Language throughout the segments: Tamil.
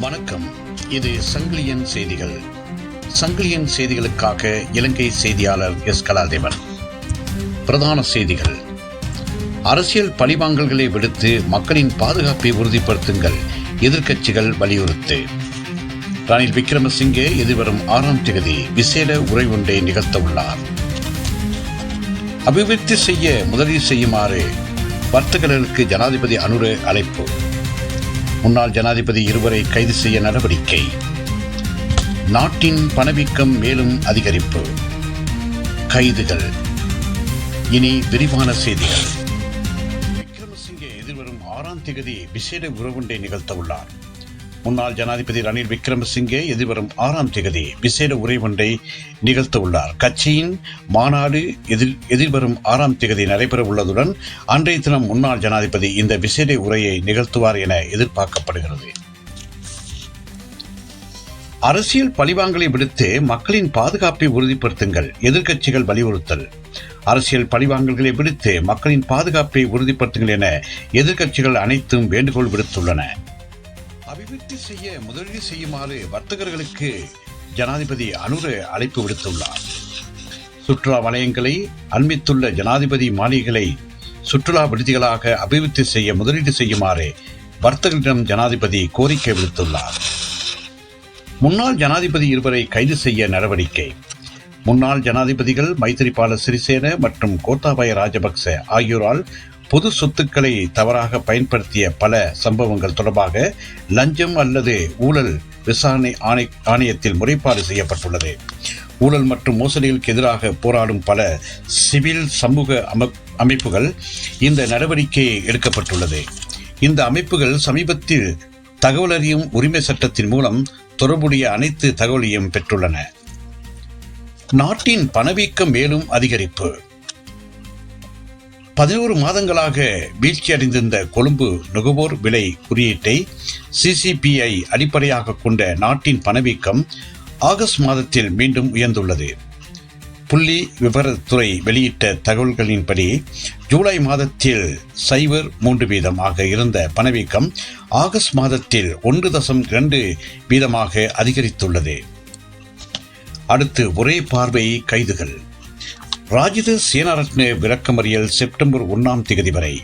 வணக்கம். இது சங்கிலியன் செய்திகள். சங்கிலியன் செய்திகளுக்காக இலங்கை செய்தியாளர் எஸ். கலாதேவன். பிரதான செய்திகள். அரசியல் பழிவாங்கல்களை விடுத்து மக்களின் பாதுகாப்பை உறுதிப்படுத்துங்கள் எதிர்க்கட்சிகள் வலியுறுத்து. ரணில் விக்ரமசிங்கே எதிர்வரும் ஆறாம் தேதி விசேட உரை ஒன்றை நிகழ்த்த உள்ளார். அபிவிருத்தி செய்ய முதலீடு செய்யுமாறு வர்த்தகர்களுக்கு ஜனாதிபதி அனுர அழைப்பு. முன்னாள் ஜனாதிபதி இருவரை கைது செய்ய நடவடிக்கை. நாட்டின் பணவீக்கம் மேலும் அதிகரிப்பு. கைதுகள். இனி விரிவான செய்திகள். விக்ரமசிங்கே எதிர்வரும் ஆறாம் தேதி விசேட உறவுண்டை நிகழ்த்த உள்ளார் முன்னாள் ஜனாதிபதி ரணில் விக்ரமசிங்கே எதிர்வரும் ஆறாம் தேதி விசேட உரை ஒன்றை நிகழ்த்த உள்ளார் கட்சியின் மாநாடு எதிர் எதிர்வரும் ஆறாம் தேதி நடைபெற உள்ளதுடன் அன்றைய தினம் முன்னாள் ஜனாதிபதி இந்த விசேட உரையை நிகழ்த்துவார் என எதிர்பார்க்கப்படுகிறது. அரசியல் பழிவாங்கலை விடுத்து மக்களின் பாதுகாப்பை உறுதிப்படுத்துங்கள் எதிர்க்கட்சிகள் வலியுறுத்தல். அரசியல் பழிவாங்கல்களை விடுத்து மக்களின் பாதுகாப்பை உறுதிப்படுத்துங்கள் என எதிர்க்கட்சிகள் அனைத்தும் வேண்டுகோள் விடுத்துள்ளன. அபிவிருத்தி செய்ய முதலீடு செய்யுமாறு வர்த்தகர்களுக்கு ஜனாதிபதி அனுர அழைப்பு விடுத்துள்ளார். சுற்றுலா வலயங்களை அண்மித்துள்ள ஜனாதிபதி மாளிகைகளை சுற்றுலா விடுதிகளாக அபிவிருத்தி செய்ய முதலீடு செய்யுமாறு வர்த்தகர்களிடம் ஜனாதிபதி கோரிக்கை விடுத்துள்ளார். முன்னாள் ஜனாதிபதி இருவரை கைது செய்ய நடவடிக்கை. முன்னாள் ஜனாதிபதிகள் மைத்திரிபால சிறிசேன மற்றும் கோத்தாபய ராஜபக்ச ஆகியோரால் பொது சொத்துக்களை தவறாக பயன்படுத்திய பல சம்பவங்கள் தொடர்பாக லஞ்சம் அல்லது ஊழல் விசாரணை ஆணை ஆணையத்தில் முறைப்பாடு செய்யப்பட்டுள்ளது. ஊழல் மற்றும் மோசடிகளுக்கு எதிராக போராடும் பல சிவில் சமூக அமைப்புகள் இந்த நடவடிக்கை எடுக்கப்பட்டுள்ளது. இந்த அமைப்புகள் சமீபத்தில் தகவல் அறியும் உரிமை சட்டத்தின் மூலம் தொடர்புடைய அனைத்து தகவலையும் பெற்றுள்ளன. நாட்டின் பணவீக்கம் மேலும் அதிகரிப்பு. பதினோரு மாதங்களாக வீழ்ச்சியடைந்திருந்த கொழும்பு நுகர்வோர் விலை குறியீட்டை சிசிபிஐ அடிப்படையாக கொண்ட நாட்டின் பணவீக்கம் ஆகஸ்ட் மாதத்தில் மீண்டும் உயர்ந்துள்ளது. புள்ளி விவரத்துறை வெளியிட்ட தகவல்களின்படி ஜூலை மாதத்தில் சைபர் மூன்று வீதமாக இருந்த பணவீக்கம் ஆகஸ்ட் மாதத்தில் ஒன்று தசம் இரண்டு வீதமாக அதிகரித்துள்ளது. அடுத்து ஒரே பார்வை கைதுகள். ராஜித சேனாரத்ன விளக்கமறியல் செப்டம்பர் ஒன்றாம் திகதி வரை.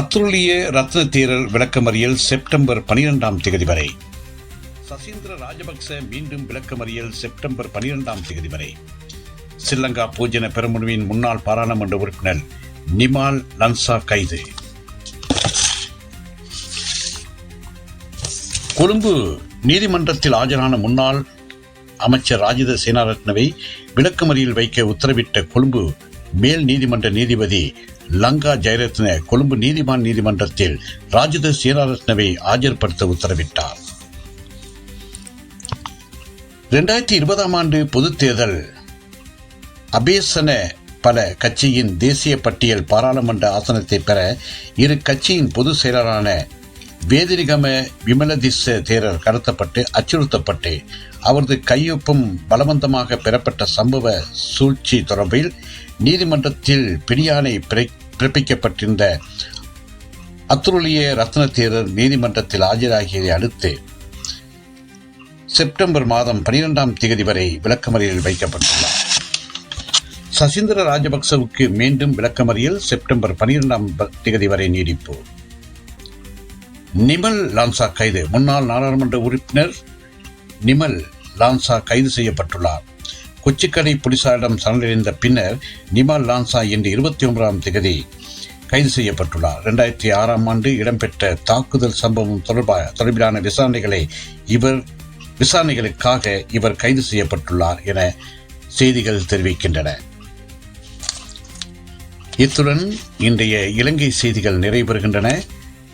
அத்துருளிய ரத்ன தேரர் விளக்கமறியல் செப்டம்பர் பனிரெண்டாம் திகதி வரை. சசீந்திர ராஜபக்ச மீண்டும் விளக்கமறியல் செப்டம்பர் பனிரெண்டாம் திகதி வரை. ஸ்ரீலங்கா பூஜன பெருமுனுவின் முன்னாள் பாராளுமன்ற உறுப்பினர் நிமால் லன்சா கைது. கொழும்பு நீதிமன்றத்தில் ஆஜரான முன்னாள் அமைச்சர் ராஜித சேனாரத்னவை விளக்கமறியில் வைக்க உத்தரவிட்ட கொழும்பு மேல் நீதிமன்ற நீதிபதி லங்கா ஜெயரத்ன கொழும்பு நீதிமான் நீதிமன்றத்தில் ராஜித சேனாரத்னவை ஆஜர்படுத்த உத்தரவிட்டார். இரண்டாயிரத்தி இருபதாம் ஆண்டு பொதுத் தேர்தல். அபேசன பல கட்சியின் தேசிய பட்டியல் பாராளுமன்ற ஆசனத்தை பெற இரு கட்சியின் பொதுச் செயலரான வேதிரிகம விமலதிச தேரர் கடத்தப்பட்டு அச்சுறுத்தப்பட்டு அவரது கையொப்பம் பலவந்தமாக பெறப்பட்ட சம்பவ சூழ்ச்சி தொடர்பில் நீதிமன்றத்தில் பிடியாணை பிறப்பிக்கப்பட்டிருந்த அத்துருளிய ரத்ன தேரர் நீதிமன்றத்தில் ஆஜராகியதை அடுத்து செப்டம்பர் மாதம் பனிரெண்டாம் தேதி வரை விளக்கமறியலில் வைக்கப்பட்டுள்ளார். சசீந்திர ராஜபக்சவுக்கு மீண்டும் விளக்கமறியல் செப்டம்பர் பனிரெண்டாம் தேதி வரை நீடிப்பு. நிமல் லான்சா கைது. முன்னாள் நாடாளுமன்ற உறுப்பினர் நிமல் லான்சா கைது செய்யப்பட்டுள்ளார். கொச்சிக்கடை போலீசாரிடம் சரணடைந்த பின்னர் நிமல் லான்சா இன்று இருபத்தி ஒன்பதாம் தேதி கைது செய்யப்பட்டுள்ளார். ரெண்டாயிரத்தி ஆறாம் ஆண்டு இடம்பெற்ற தாக்குதல் சம்பவம் தொடர்பாக தொடர்பிலான விசாரணைகளை இவர் விசாரணைகளுக்காக இவர் கைது செய்யப்பட்டுள்ளார் என செய்திகள் தெரிவிக்கின்றன. இத்துடன் இன்றைய இலங்கை செய்திகள் நிறைவருகின்றன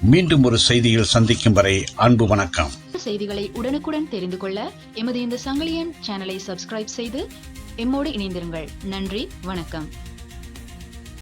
மீண்டும் ஒரு செய்தியில் சந்திக்கும் வரை அன்பு வணக்கம். செய்திகளை உடனுக்குடன் தெரிந்து கொள்ள எமது இந்த சங்கிலியன் சேனலை சப்ஸ்கிரைப் செய்து எம்மோடு இணைந்திருங்கள். நன்றி வணக்கம்.